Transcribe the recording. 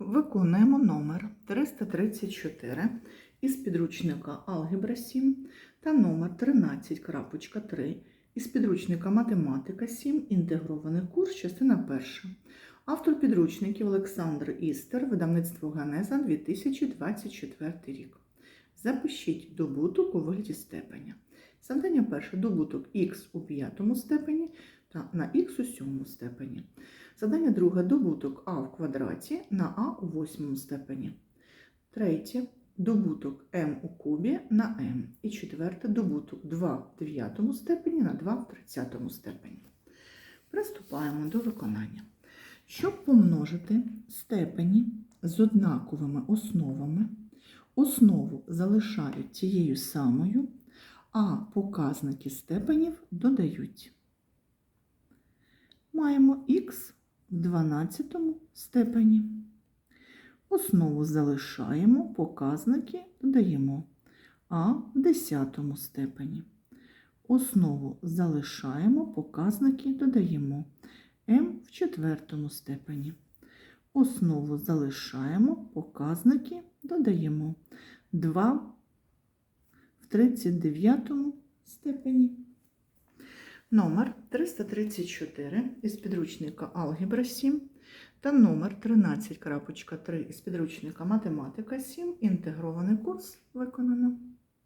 Виконуємо номер 334 із підручника Алгебра 7 та номер 13.3 із підручника Математика 7. Інтегрований курс, частина перша. Автор підручників Олександр Істер, видавництво Ганеза 2024 рік. Запишіть добуток у вигляді степеня. Завдання перше добуток х у п'ятому степені та на х у сьомому степені. Задання друге добуток а в квадраті на а у восьмому степені. Третє добуток m у кубі на m. І четверте добуток 2 в дев'ятому степені на 2 в тридцятому степені. Приступаємо до виконання. Щоб помножити степені з однаковими основами, основу залишають тією самою, а показники степенів додають. Маємо х в 12 степені. Основу залишаємо, показники додаємо а в 10 степені. Основу залишаємо, показники додаємо м в 4 степені. Основу залишаємо, показники додаємо 2 в 39 степені. Номер 334 із підручника Алгебра 7 та номер 13.3 із підручника Математика 7. Інтегрований курс виконано.